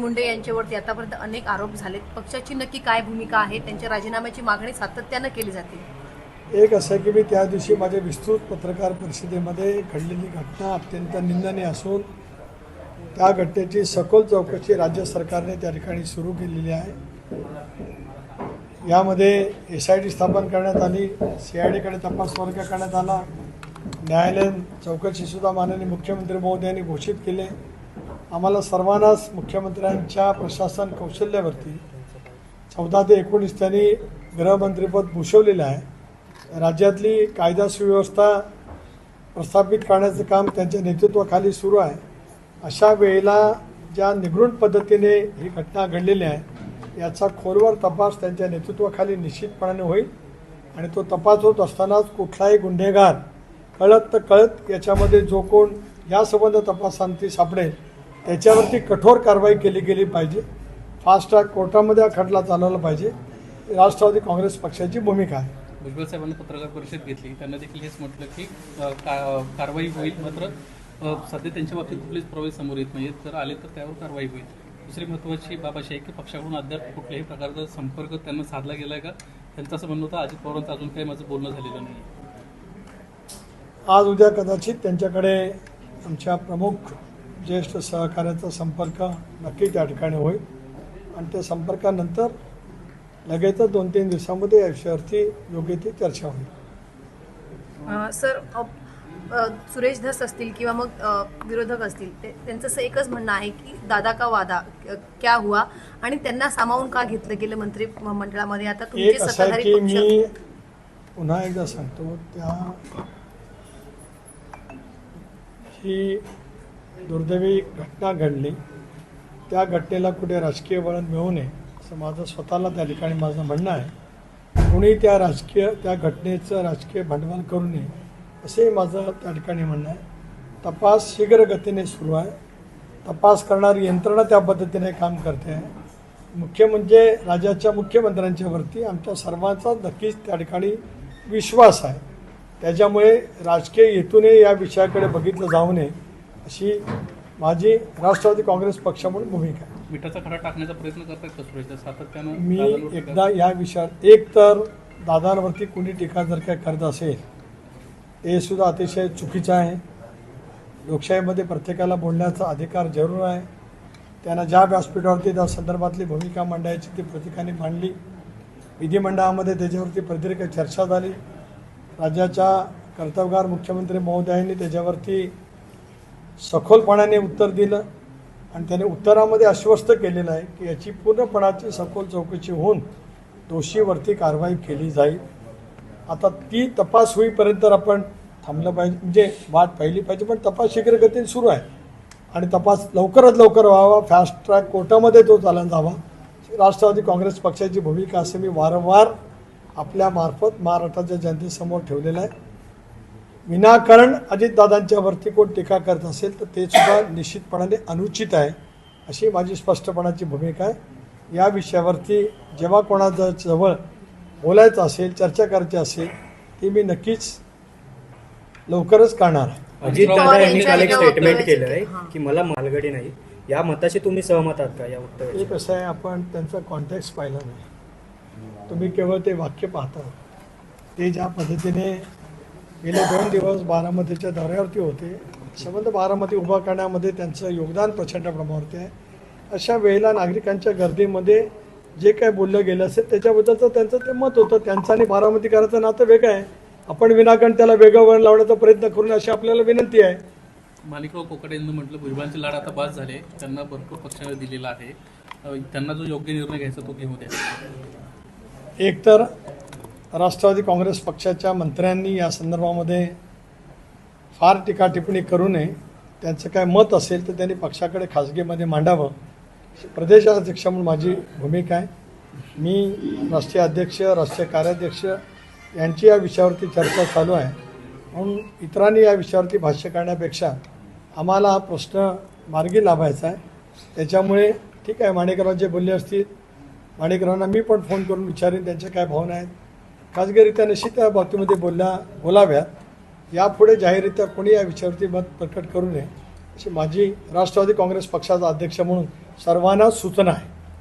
मुंडे यांच्यावरती आतापर्यंत अनेक आरोप झालेत. पक्षाची नक्की काय भूमिका आहे? त्यांच्या राजीनाम्याची मागणी सातत्यानं केली जाते. एक असं की मी त्या दिवशी माझ्या विस्तृत पत्रकार परिषदेमध्ये घडलेली घटना अत्यंत निंदनीय असून त्या घटनेची सखोल चौकशी राज्य सरकारने त्या ठिकाणी सुरू केलेली आहे. यामध्ये एस आय टी स्थापन करण्यात आली सी आय डीकडे तपास वर्ग करण्यात आला. न्यायालयीन चौकशीसुद्धा माननीय मुख्यमंत्री महोदयांनी घोषित केले. आम्हाला सर्वांनाच मुख्यमंत्र्यांच्या प्रशासन कौशल्यावरती चौदा ते एकोणीस त्यांनी गृहमंत्रीपद भूषवलेलं आहे. राज्यातली कायदा सुव्यवस्था प्रस्थापित करण्याचं काम त्यांच्या नेतृत्वाखाली सुरू आहे. अशा वेळेला ज्या निगृण पद्धतीने ही घटना घडलेली आहे याचा खोलवर तपास त्यांच्या नेतृत्वाखाली निश्चितपणाने होईल आणि तो तपास होत असतानाच कुठलाही गुन्हेगार कळत तर कळत याच्यामध्ये जो कोण या संबंध तपासांती सापडेल. त्याच्यावरती कठोर कारवाई केली गेली पाहिजे. फास्ट ट्रॅक कोर्टामध्ये हा खटला चालवला पाहिजे. राष्ट्रवादी काँग्रेस पक्षाची भूमिका आहे. भुजबळ साहेबांनी पत्रकार परिषद घेतली. त्यांना देखील हेच म्हटलं की कारवाई होईल मात्र सध्या त्यांच्या बाबतीत कुठलेच प्रवेश समोर येत नाहीत जर आले तर त्यावर कारवाई होईल. दुसरी महत्त्वाची बाब अशी आहे की पक्षाकडून अद्याप कुठल्याही प्रकारचा संपर्क त्यांना साधला गेला आहे का? त्यांचं असं म्हणणं होतं अजित पवारांचं अजून काही माझं बोलणं झालेलं नाही आज उद्या कदाचित त्यांच्याकडे आमच्या प्रमुख ज्येष्ठ सहकार्याचा संपर्क नक्की त्या ठिकाणी होईल. आणि त्या संपर्कानंतर लगेचच दोन तीन दिवसामध्ये या विषयावरती योग्य ती चर्चा होईल. सर सुरेश धस असतील किंवा मग विरोधक असतील ते त्यांचं असं एकच म्हणणं आहे की दादा का वादा क्या हुआ? आणि त्यांना सामावून का घेतलं गेलं मंत्री मंडळामध्ये? आता तुमचे सत्ताधारी पक्ष मी पुन्हा एकदा सांगतो त्या ही दुर्दैवी घटना घडली. त्या घटनेला कुठे राजकीय वळण मिळू नये असं माझं स्वतःला त्या ठिकाणी माझं म्हणणं आहे. कुणी त्या राजकीय त्या घटनेचं राजकीय भांडवल करू नये असंही माझं त्या ठिकाणी म्हणणं आहे. तपास शीघ्र गतीने सुरू आहे. तपास करणारी यंत्रणा त्या पद्धतीने काम करते. आहे मुख्य म्हणजे राज्याच्या मुख्यमंत्र्यांच्यावरती आमच्या सर्वांचा नक्कीच त्या ठिकाणी विश्वास आहे. त्याच्यामुळे राजकीय हेतूने या विषयाकडे बघितलं जाऊ नये. अशी माझी राष्ट्रवादी काँग्रेस पक्ष म्हणून भूमिका आहे. मिठाचा खडा टाकण्याचा प्रयत्न करतायत का सुरेश? सातत्यानं मी दादांवर एकदा या विषयावर एक तर दादांवरती कुणी टीका जर काय करत असेल ते सुद्धा अतिशय चुकीचं आहे. लोकशाहीमध्ये प्रत्येकाला बोलण्याचा अधिकार जरूर आहे. त्यांना ज्या व्यासपीठावरती त्या संदर्भातली भूमिका मांडायची ती प्रत्येकाने मांडली. विधिमंडळामध्ये त्याच्यावरती प्रत्येक चर्चा झाली. राज्याच्या कर्तव्यगार मुख्यमंत्री महोदयांनी त्याच्यावरती सखोलपणाने उत्तर दिलं आणि त्याने उत्तरामध्ये आश्वस्त केलेलं आहे की याची पूर्णपणाची सखोल चौकशी होऊन दोषीवरती कारवाई केली जाईल. आता ती तपास होईपर्यंत तर आपण थांबलं पाहिजे म्हणजे वाट पाहिली पाहिजे पण तपास शीघ्रगतीने सुरू आहे. आणि तपास लवकरात लवकर व्हावा फास्ट ट्रॅक कोर्टामध्ये तो चालन जावा. राष्ट्रवादी काँग्रेस पक्षाची भूमिका असं मी वारंवार आपल्यामार्फत महाराष्ट्राच्या जनतेसमोर ठेवलेलं आहे. विनाकारण अजितदादांच्यावरती कोण टीका करत असेल तर ते सुद्धा निश्चितपणाने अनुचित आहे अशी माझी स्पष्टपणाची भूमिका आहे. या विषयावरती जेव्हा कोणाच्या जवळ बोलायचं असेल चर्चा करायची असेल ती मी नक्कीच लवकरच करणार आहे. अजित दादा यांनी काल एक स्टेटमेंट केलं आहे हां. की मला मालगाडी नाही. या मताशी तुम्ही सहमत आहात का या वक्तव्याशी एक असं आहे आपण त्यांचा कॉन्टॅक्ट पाहिला नाही. तुम्ही केवळ ते वाक्य पाहता. ते ज्या पद्धतीने गेले दोन दिवस बारामतीच्या दौऱ्यावरती होते. संबंध बारामती उभा करण्यामध्ये त्यांचं योगदान प्रचंड प्रमाणावरती आहे अशा वेळेला नागरिकांच्या गर्दीमध्ये जे काय बोललं गेलं असेल त्याच्याबद्दलचं त्यांचं ते मत होतं. त्यांचं आणि बारामतीकरांचं नातं वेगळं आहे. आपण विनाकारण त्याला वेगळं वळण लावण्याचा प्रयत्न करून अशी आपल्याला विनंती आहे. माणिकराव कोकाटे यांनी म्हटलं भुजबळांचे लाड आता बाद झाले. त्यांना भरपूर पक्षाने दिलेला आहे. त्यांना जो योग्य निर्णय घ्यायचा तो घेऊ द्या. एकतर राष्ट्रवादी काँग्रेस पक्षाच्या मंत्र्यांनी या संदर्भामध्ये फार टीका टिप्पणी करू नये. त्यांचं काय मत असेल तर त्यांनी पक्षाकडे खाजगीमध्ये मांडावं. प्रदेशाध्यक्ष म्हणून माझी भूमिका आहे. मी राष्ट्रीय अध्यक्ष राष्ट्रीय कार्याध्यक्ष यांची या विषयावरती चर्चा चालू आहे. म्हणून इतरांनी या विषयावरती भाष्य करण्यापेक्षा आम्हाला हा प्रश्न मार्गी लाभायचा आहे. त्याच्यामुळे ठीक आहे माणिकराव जे बोलले असतील माणिकरावांना मी पण फोन करून विचारेन त्यांच्या काय भावना आहेत. खाजगीरित्या निश्चित त्या बाबतीमध्ये बोलल्या बोलाव्यात. यापुढे जाहीररित्या कोणी या विषयावरती मत प्रकट करू नये अशी माझी राष्ट्रवादी काँग्रेस पक्षाचा अध्यक्ष म्हणून सर्वांना सूचना आहे.